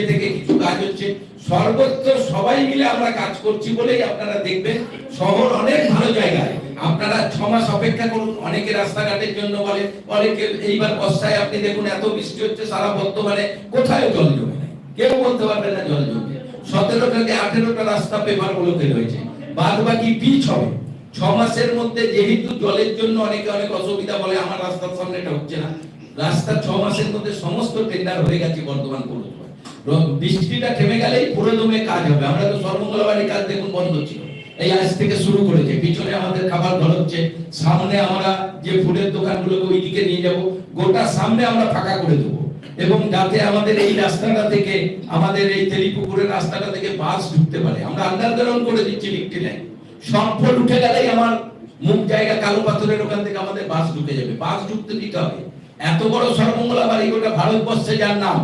থেকে কিছু কাজ হচ্ছে। সর্বত্র সবাই মিলে আমরা কাজ করছি বলেই আপনারা দেখবেন শহর অনেক ভালো জায়গা আপনারা ছ মাস অপেক্ষা করুন, অনেকে রাস্তাঘাটের জন্য বলে, অনেকে এইবার বর্ষায় আপনি দেখুন এত বৃষ্টি হচ্ছে সারা বর্তমানে কোথায় জল জমে নাই কেউ বলতে পারবে না জল জমে সতেরো থেকে আঠেরোটা রাস্তা পেপার গুলোতে রয়েছে। বাদ বাকি পিচ হবে। ছ মাসের মধ্যে যেহেতু জলের জন্য অনেকে অনেক অসুবিধা বলে, আমার রাস্তার সামনে এটা হচ্ছে না। রাস্তা ছ মাসের মধ্যে সমস্ত টেন্ডার হয়ে গেছে বর্তমান পৌরসভায়। র- বৃষ্টিটা থেমে গেলেই পুরো দমে কাজ হবে। আমরা তো সর্বমঙ্গলবারের কাজ দেখুন বন্ধ ছিল। এই আজ থেকে শুরু করেছে। পিছনে আমাদের খাবার ঘর হচ্ছে সামনে আমরা যে ফুলের দোকানগুলোকে ওইদিকে নিয়ে যাব, গোটা সামনে আমরা ফাঁকা করে দেবো। এবং যাতে আমাদের এই রাস্তাটা থেকে, আমাদের এই তেলিপুকুরের রাস্তাটা থেকে বাস ঢুকতে পারে। আমরা আন্ডারগ্রাউন্ড করে দিচ্ছি লিফটি লাইন সম্পদ উঠে গেলেই আমার মুখ জায়গা কালো পাথরের ওখান থেকে আমাদের বাস ঢুকে যাবে। বাস ঢুকতে দিতে হবে। এত বড় সর্বমঙ্গলা বাড়ি গোটা ভারতবর্ষে যার নাম।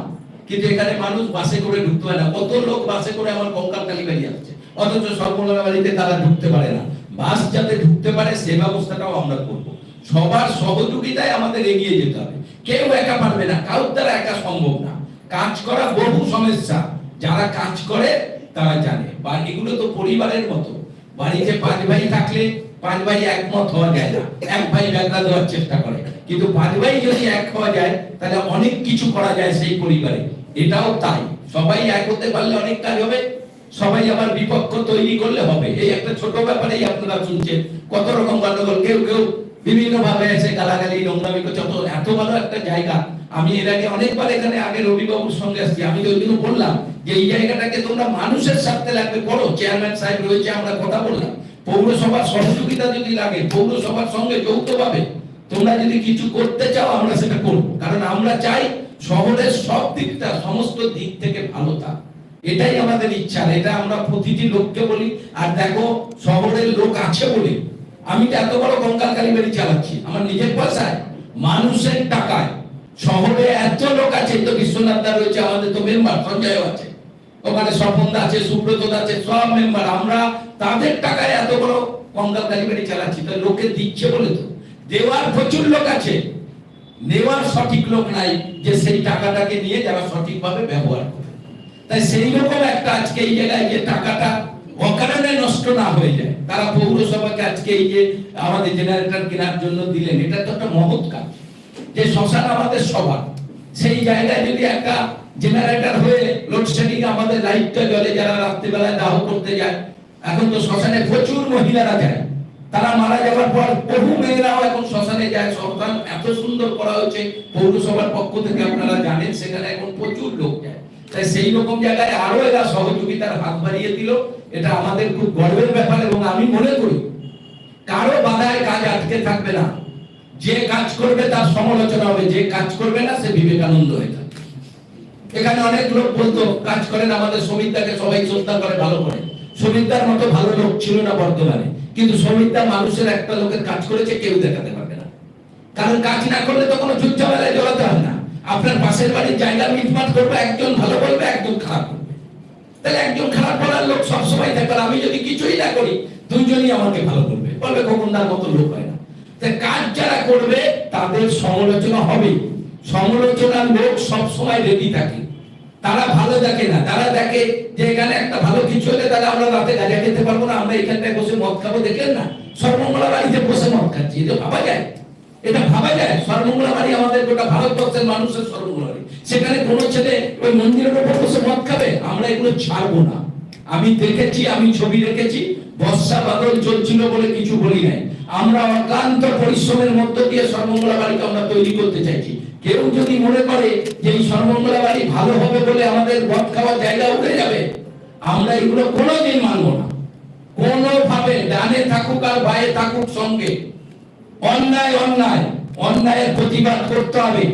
কিন্তু এখানে মানুষ বাসে করে ঢুকতে পারে না। কত লোক বাসে করে আমার কঙ্কাল কালী বাড়ি আসছে। অথচ সর্বমঙ্গলা বাড়িতে তারা ঢুকতে পারে না। বাস যাতে ঢুকতে পারে, সে ব্যবস্থাটাও আমরা করব। সবার সহযোগিতায় আমাদের এগিয়ে যেতে হবে। কেউ একা পারবে না, কারোর দ্বারা একা সম্ভব না। কাজ করা বহু সমস্যা। যারা কাজ করে, তারা জানে। বা এগুলো তো পরিবারের মতো। বাড়িতে পাঁচ ভাই থাকলে পাঁচ ভাই একমত হওয়া যায় না। এক ভাই ব্যাগরা দেওয়ার চেষ্টা করে। কিন্তু পাঁচ ভাই যদি এক হওয়া যায়, তাহলে অনেক কিছু করা যায় সেই পরিবারে। এটাও তাই। সবাই এক হতে পারলে অনেক কাজ হবে, সবাই আবার বিপক্ষ তৈরি করলে হবে। এই একটা ছোট ব্যাপারেই আপনারা শুনছেন। কত রকম গন্ডগোল। কেউ কেউ বিভিন্ন ভাবে এসে গালাগালি, নোংরামি করছে। এত ভালো একটা জায়গা। আমি এর আগে অনেকবার এখানে আগে রবিবাবুর সঙ্গে আসছি। আমি ওই দিনও বললাম যে, এই জায়গাটাকে তোমরা মানুষের স্বার্থে লাগবে। করো চেয়ারম্যান সাহেব রয়েছে, আমরা কথা বললাম। পৌরসভার সহযোগিতা যদি লাগে, পৌরসভার সঙ্গে যৌথভাবে তোমরা যদি কিছু করতে চাও, আমরা সেটা করব। কারণ আমরা চাই শহরের সব দিকটা, সমস্ত দিক থেকে ভালো থাক। এটাই আমাদের ইচ্ছা এটা আমরা প্রতিটি লোককে বলি। আর দেখো, শহরের লোক আছে বলে আমি তো এত বড় কঙ্কাল কালী বাড়ি চালাচ্ছি। আমার নিজের পয়সায়, মানুষের টাকায়, শহরে এত লোক আছে তো বিশ্বনাথ দা রয়েছে, আমাদের তো মেম্বার, সঞ্জয় আছে। ওখানে স্বপন আছে সুব্রত আছে, সব মেম্বার আমরা তাদের টাকায় এত বড় কঙ্কাল কালী বাড়ি চালাচ্ছি, তো লোকে দিচ্ছে বলে তো। দেওয়ার প্রচুর লোক আছে, নেওয়ার সঠিক লোক নাই যে সেই টাকাটাকে নিয়ে যারা সঠিকভাবে ব্যবহার করে। তাই সেই রকম একটা আজকে এই জায়গায় যে টাকাটা অকারণে নষ্ট না হয়ে যায়, তারা পৌরসভাকে আজকে এই যে আমাদের জেনারেটর কেনার জন্য দিলেন, এটা তো একটা মহৎ কাজ। যে শ্মশান আমাদের সবার সেই জায়গায় যদি একটা জেনারেটর হয়ে লোডশেডিং আমাদের লাইটটা জ্বলে, যারা রাত্রিবেলায় দাহ করতে যায়, এখন তো শ্মশানে প্রচুর মহিলারা যায়। তারা মারা যাওয়ার পর বহু মেয়েরাও এখন শ্মশানে যায়। শ্মশান এত সুন্দর করা হয়েছে, পৌরসভার পক্ষ থেকে আপনারা জানেন, সেখানে এখন প্রচুর লোক যায়। তাই সেই রকম জায়গায় আরও এরা সহযোগিতার হাত বাড়িয়ে দিল। এটা আমাদের খুব গর্বের ব্যাপার এবং আমি মনে করি, কারও বাধায় কাজ আটকে থাকবে না। যে কাজ করবে তার সমালোচনা হবে, যে কাজ করবে না, সে বিবেকানন্দ হয়ে থাকবে এখানে অনেক লোক বলতো, কাজ করেন, আমাদের সমিতাকে সবাই শ্রদ্ধা করে, ভালো করে। সমিতার মতো ভালো লোক ছিল না বর্তমানে। কিন্তু সমিতা মানুষের একটা লোকের কাজ করেছে, কেউ দেখাতে পারবে না। কারণ কাজ না করলে তো কোনো যুদ্ধ বেলায় জড়াতে হবে না। আপনার পাশের বাড়ির জায়গা মিটমাট করবে, একজন ভালো বলবে, একজন খারাপ করবে তাহলে একজন খারাপ বলার লোক সবসময় থাকবে আমি যদি কিছুই না করি, দুইজনই আমাকে ভালো করবে বলবে, খোকনদার মতো লোক হয় কাজ যারা করবে, তাদের সমালোচনা হবে। সমালোচনার লোক সব সময় রেডি থাকে। তারা ভালো দেখে না। তারা দেখে যে এখানে একটা ভালো কিছু হলে তাহলে আমরা রাতে গাঁজা খেতে পারব না, আমরা এখানটায় বসে মদ খাব, দেখলেন না? সর্বমঙ্গলা বাড়িতে বসে মদ খাচ্ছি। এটা ভাবা যায়? এটা ভাবা যায়? সর্বমঙ্গলা বাড়ি আমাদের গোটা ভারতবর্ষের মানুষের সর্বমঙ্গলা বাড়ি। সেখানে কোনো ছেলে ওই মন্দিরের উপর বসে মদ খাবে? আমরা এগুলো ছাড়বো না। আমি দেখেছি, আমি ছবি রেখেছি বর্ষা বাদল চলছিল বলে কিছু বলি নাই। আমরা অক্লান্ত পরিশ্রমের মধ্য দিয়ে সর্বমঙ্গলা বাড়িকে আমরা তৈরি করতে চাইছি। কেউ যদি মনে করে যে এই সর্বমঙ্গলা বাড়ি ভালো হবে বলে আমাদের মদ খাওয়ার জায়গা উঠে যাবে, আমরা এগুলো কোনোদিন মানব না। কোনোভাবে ডানে থাকুক আর বাইরে থাকুক সঙ্গে। অন্যায় অন্যায়, অন্যায়ের প্রতিবাদ করতে হবে।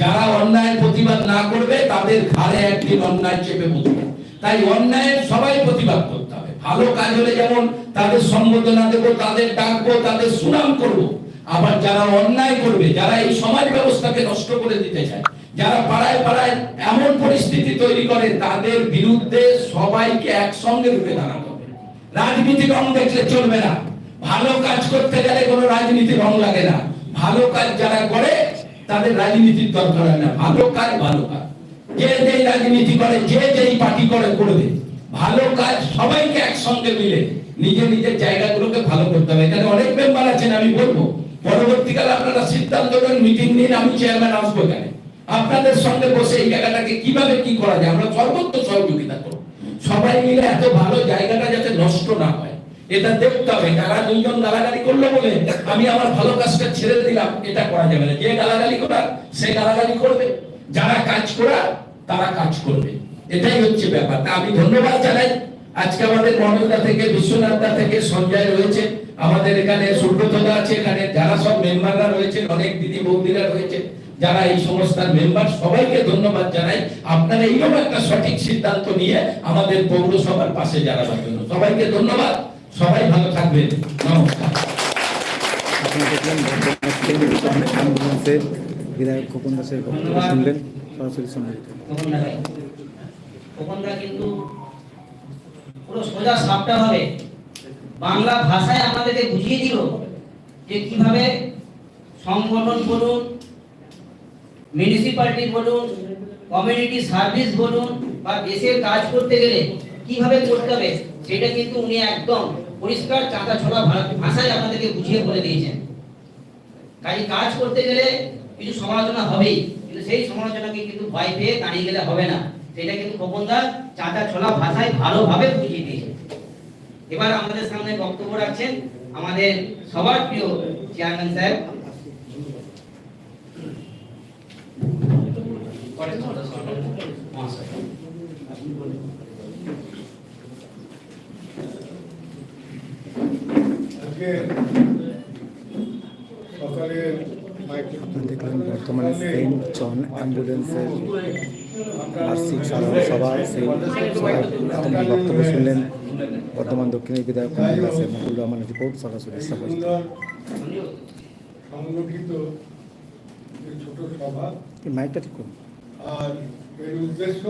যারা অন্যায়ের প্রতিবাদ না করবে, তাদের ঘাড়ে একদিন অন্যায় চেপে বসবে। তাই অন্যায়ের সবাই প্রতিবাদ করতে হবে। ভালো কাজ হলে যেমন তাদের সম্বোধনা দেব, তাদের ডাকবো, তাদের সুনাম করব। আবার যারা অন্যায় করবে, যারা এই সমাজ ব্যবস্থাকে নষ্ট করে দিতে চায়, যারা পাড়ায় পাড়ায় এমন পরিস্থিতি তৈরি করে, তাদের বিরুদ্ধে সবাইকে একসঙ্গে রুখে দাঁড়াতে হবে। রাজনীতির রং দেখলে চলবে না। ভালো কাজ করতে গেলে কোনো রাজনীতি রং লাগে না। ভালো কাজ যারা করে, তাদের রাজনীতির দরকার হয় না। ভালো কাজ ভালো কাজ। যে যেই রাজনীতি করে, যে যেই পার্টি করে, করবে। ভালো কাজ সবাইকে একসঙ্গে মিলে নিজের নিজের জায়গাগুলোকে ভালো করতে হবে। এখানে অনেক মেম্বার আছেন, আমি বলব। পরবর্তীকালে আপনারা সিদ্ধান্ত নেন মিটিং নিন, আমি চেয়ারম্যান আসব এখানে। আপনাদের সঙ্গে বসে এই জায়গাটাকে কীভাবে কি করা যায়? আমরা সর্বোচ্চ সহযোগিতা করব। সবাই মিলে এত ভালো জায়গাটা যাতে নষ্ট না হয়, এটা দেখতে হবে। যারা দুইজন গালাগালি করল বলে আমি আমার ভালো কাজটা ছেড়ে দিলাম, এটা করা যাবে না। যে গালাগালি করার, সে গালাগালি করবে। যারা কাজ করার, তারা কাজ করবে। এটাই হচ্ছে ব্যাপার। তা আমি ধন্যবাদ জানাই। আজকে আমাদের মনোজদা থেকে বিশ্বনাথদা থেকে সঞ্জয় রয়েছে। আমাদের এখানে সুব্রতদা আছে এখানে যারা সব মেম্বাররা রয়েছে অনেক দিদি বৌদিরা রয়েছে যারা এই সংস্থার মেম্বার সবাইকে ধন্যবাদ জানাই। আপনারা এইরকম একটা সঠিক সিদ্ধান্ত নিয়ে আমাদের পৌরসভার পাশে যারা জন্য। সবাইকে ধন্যবাদ। সবাই ভালো থাকবেন। নমস্কার। বিধায়ক খোকন দাসের বক্তব্য শুনলেন সরাসরি সম্মিলিত খোকনদা কিন্তু পুরো সোজা সাপটা হবে। বাংলা ভাষায় আমাদেরকে বুঝিয়ে দিল যে কীভাবে সংগঠন বলুন মিউনিসিপ্যালিটি বলুন কমিউনিটি সার্ভিস বলুন বা দেশের কাজ করতে গেলে কীভাবে করতে হবে, সেটা কিন্তু উনি একদম পরিষ্কার চাঁদা ছড়া ভাষায় আমাদেরকে বুঝিয়ে বলে দিয়েছেন। কাজে কাজ করতে গেলে কিছু সমালোচনা হবেই, কিন্তু সেই সমালোচনাকে কিন্তু ভয় পেয়ে দাঁড়িয়ে গেলে হবে না। সেটা কিন্তু খোকনদার চাঁদা ছোলা ভাষায় ভালোভাবে বুঝিয়ে দিয়েছে। এবার আমাদের সামনে বক্তব্য রাখছেন আমাদের সবার প্রিয় চেয়ারম্যান সাহেব। সকালে দেখলেন বর্তমানে সেন্ট জন অ্যাম্বুলেন্সের বার্ষিক সাধারণ সভা সেই সভায় বক্তব্য শুনলেন বর্তমান দক্ষিণের বিধায়ক মুকুল রহমানের রিপোর্ট সরাসরি সংগঠিত মাইকটা ঠিক করুন। আর এর উদ্দেশ্য